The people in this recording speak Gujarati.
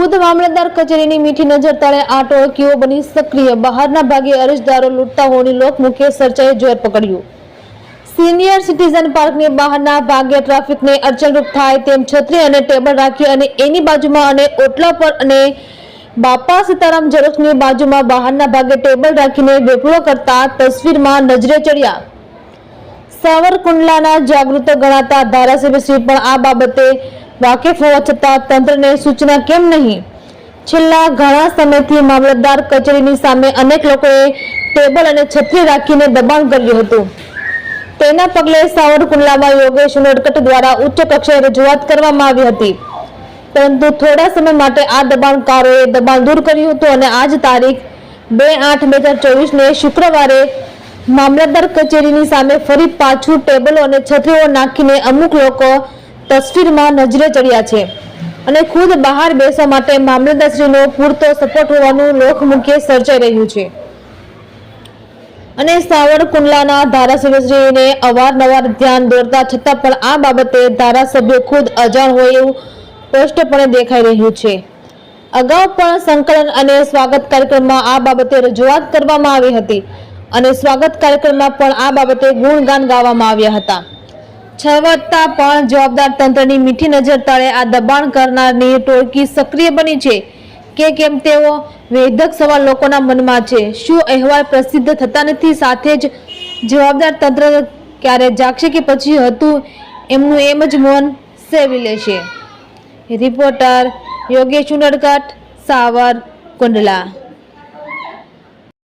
ખુદ મામલતદાર કચેરીની મીઠી નજર તળે આ ટોળકીઓ બની સક્રિય. બહારના ભાગે અરજદારો લૂંટતા હોવાની લોકમુખે ચર્ચાએ જોર પકડ્યું. સિનિયર સિટીઝન પાર્કની બહારના ભાગે ટ્રાફિકને અડચણરૂપ થાય તેમ છત્રી અને ટેબલ રાખી અને એની બાજુમાં અને ઓટલા પર અને બાપા સીતારામ ઝેરોક્ષની બાજુમાં બહારના ભાગે ટેબલ રાખીને વેપળો કરતા તસવીરમાં નજરે ચડ્યા. સાવરકુંડલાના જાગૃત ગણાતા ધારાસભ્યશ્રી પણ આ બાબતે વાકેફ હોવા છતાં તંત્રને સૂચના કેમ નહીં? છેલ્લા ઘણા સમયથી મામલતદાર કચેરીની સામે અનેક લોકોએ ટેબલ અને છત્રી રાખીને દબાણ કર્યું હતું. તેના પગલે સાવરકુંડલામાં યોગેશ નડકટ દ્વારા ઉચ્ચ કક્ષાએ રજૂઆત કરવામાં આવી હતી. પરંતુ થોડા સમય માટે આ દબાણકારોએ દબાણ દૂર કર્યું હતું અને આજ તારીખ બે આઠ બે હજાર ચોવીસને શુક્રવારે મામલતદાર કચેરીની સામે ફરી પાછું ટેબલો અને છત્રીઓ નાખીને અમુક લોકો તસવીરમાં નજરે ચડ્યા છે. અને ખુદ બહાર બેસવા માટે મામલતદારશ્રીનો પૂરતો સપોર્ટ હોવાનું લોકમુખ્ય સર્જાઈ રહ્યું છે. અને સાવરકુંડલાના ધારાસભ્યશ્રીને અવારનવાર ધ્યાન દોરતા છતાં પણ આ બાબતે ધારાસભ્યો ખુદ અજાણ હોય એવું સ્પષ્ટપણે દેખાઈ રહ્યું છે. અગાઉ પણ સંકલન અને સ્વાગત કાર્યક્રમમાં આ બાબતે રજૂઆત કરવામાં આવી હતી. અને સ્વાગત કાર્યક્રમમાં પણ આ બાબતે ગુણગાન ગાવામાં આવ્યા હતા. છતાં પણ જવાબદાર તંત્રની મીઠી નજર તળે આ દબાણ કરનારની ટોળકી સક્રિય બની છે. કે કેમ તેઓ વેધક સવાલ લોકોના મનમાં છે. શું અહેવાલ પ્રસિદ્ધ થતા નથી? સાથે જ જવાબદાર તંત્ર ક્યારે જાગશે કે પછી હતું? એમનું એમ જ મૌન સેવી લેશે. રિપોર્ટર યોગેશ ઉનડકટ, સાવર, કુંડલા.